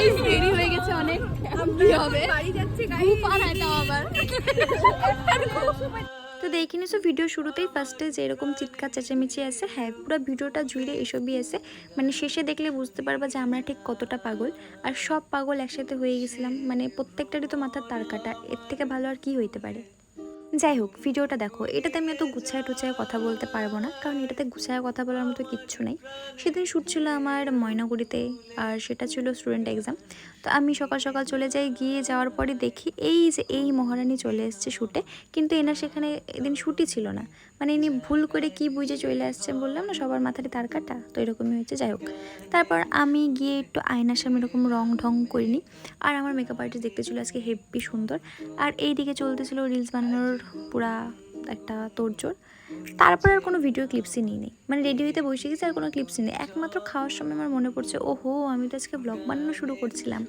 Guys দেরি হয়ে গেছে অনেক। কি হবে? বাড়ি যাচ্ছে আবার। তো দেখে নিছো ভিডিও শুরুতেই ফার্স্টে যেরকম চিৎকার চেঁচামেচি আছে হ্যাঁ পুরো ভিডিওটা জুড়ে এসবই আছে। মানে শেষে দেখলে বুঝতে পারবা যে আমরা ঠিক কতটা পাগল। আর সব পাগল একসাথে হয়ে গেছিলাম মানে প্রত্যেকটারই তো মাথার তার কাটা এর থেকে ভালো আর কি হইতে পারে? যাই হোক, ভিডিওটা দেখো। এটাতে আমি এত গুছায় টুছায় কথা বলতে পারব না, কারণ এটাতে গুছায় কথা বলার মতো কিচ্ছু নেই। সেদিন শ্যুট ছিল আমার ময়নাগুড়িতে, আর সেটা ছিল স্টুডেন্ট এক্সাম তো আমি সকাল সকাল চলে যাই, গিয়ে যাওয়ার পরে দেখি এই যে এই মহারানী চলে এসছে শ্যুটে কিন্তু এনার সেখানে এদিন শ্যুটই ছিল না। মানে ইনি ভুল করে কি বুঝে চলে আসছে বললাম, না, সবার মাথায় তার কাটা। তো এরকমই হয়েছে, যাই হোক। তারপর আমি গিয়ে একটু আয়নার সামনে এরকম রং ঢং করিনি। আর আমার মেকআপ আর্টিস্ট দেখতে ছিল আজকে হেভি সুন্দর। আর এই দিকে চলতেছিল রিলস বানানোর পুরা একটা তোড়জোড়। তারপরে আর কোনো ভিডিও ক্লিপসই নিই নেই মানে রেডি হইতে বসে গেছি, আর কোনো ক্লিপসই নেই একমাত্র খাওয়ার সময় আমার মনে পড়ছে, ওহো, আমি তো আজকে ব্লগ বানানো শুরু করছিলাম।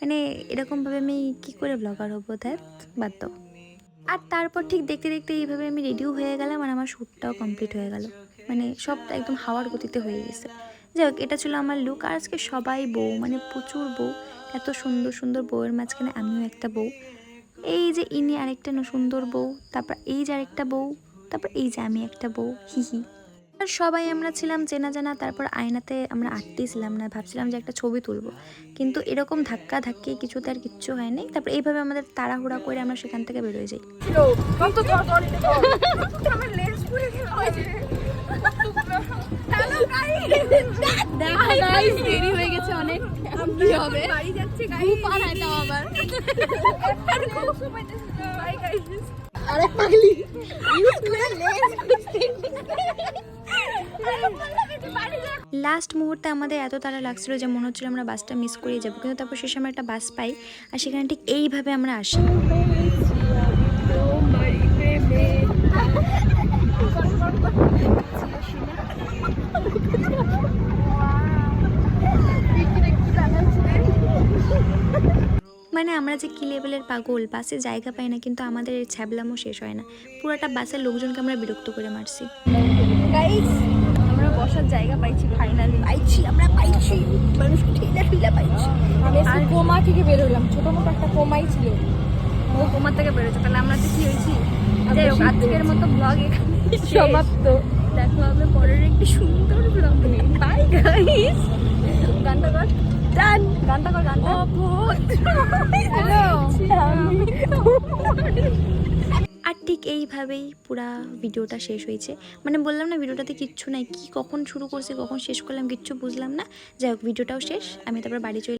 মানে এরকমভাবে আমি কি করে ব্লগার হব তাই বাদ দাও। আর তারপর ঠিক দেখতে দেখতে এইভাবে আমি রেডিও হয়ে গেলাম, আর আমার শ্যুটটাও কমপ্লিট হয়ে গেল। মানে সব একদম হাওয়ার গতিতে হয়ে গেছে। যাই হোক এটা ছিল আমার লুক আর আজকে সবাই বউ মানে প্রচুর বউ। এত সুন্দর সুন্দর বউয়ের মাঝখানে আমিও একটা বউ। এই যে ইনি আরেকটা সুন্দর বউ, তারপর এই যে আরেকটা বউ, তারপর এই যে আমি একটা বউ, হি হি। আর সবাই আমরা ছিলাম চেনা জানা, তারপর আয়নাতে আমরা আটতেই ছিলাম না, ভাবছিলাম যে একটা ছবি তুলবো। কিন্তু এরকম ধাক্কা ধাক্কি কিছুতে আর কিচ্ছু হয়নি। তারপর এইভাবে আমাদের তাড়াহুড়া করে আমরা সেখান থেকে বেরোয় যাই। দেখো গেছে অনেক কি হবে? বাড়ি যাচ্ছে খুব আর তাও আবার। বাই গাইস আরে পাগলি লাস্ট মুহূর্তে আমাদের এত তাড়া লাগছিল যে মনে হচ্ছিল আমরা বাসটা মিস করে যাব কিন্তু তারপর সে সময় একটা বাস পাই আর সেখানে ঠিক এইভাবে আমরা আসি। মানে আমরা যে কি লেভেলের পাগল বাসে জায়গা পাই না কিন্তু আমাদের এই ছ্যাবলামও শেষ হয় না। পুরোটা বাসের লোকজনকে আমরা বিরক্ত করে মারছি। গাইস আমরা বসার জায়গা পাইছি ফাইনালি পাইছি আমরা পাইছি। মানুষ ঠেলা ঠেলা পাইছি। আর কোমা থেকে বের হলাম। ছোট মোটো একটা কোমাই ছিল। ও কোমার থেকে বেরোচ্ছে তাহলে আমরা তো কি হয়েছি? যাই হোক আজকের মতো ব্লগ এখানে সমাপ্ত। দেখা হবে পরের একটি সুন্দর ব্লগ নিয়ে। বাই গাইস গানটা কর গানটা। হ্যালো আর ঠিক এইভাবেই পুরা ভিডিওটা শেষ হয়েছে। মানে বললাম না ভিডিওটাতে কিচ্ছু নাই। কি কখন শুরু করছে কখন শেষ করলাম কিচ্ছু বুঝলাম না। যাই হোক ভিডিওটাও শেষ। আমি তারপর বাড়ি চলে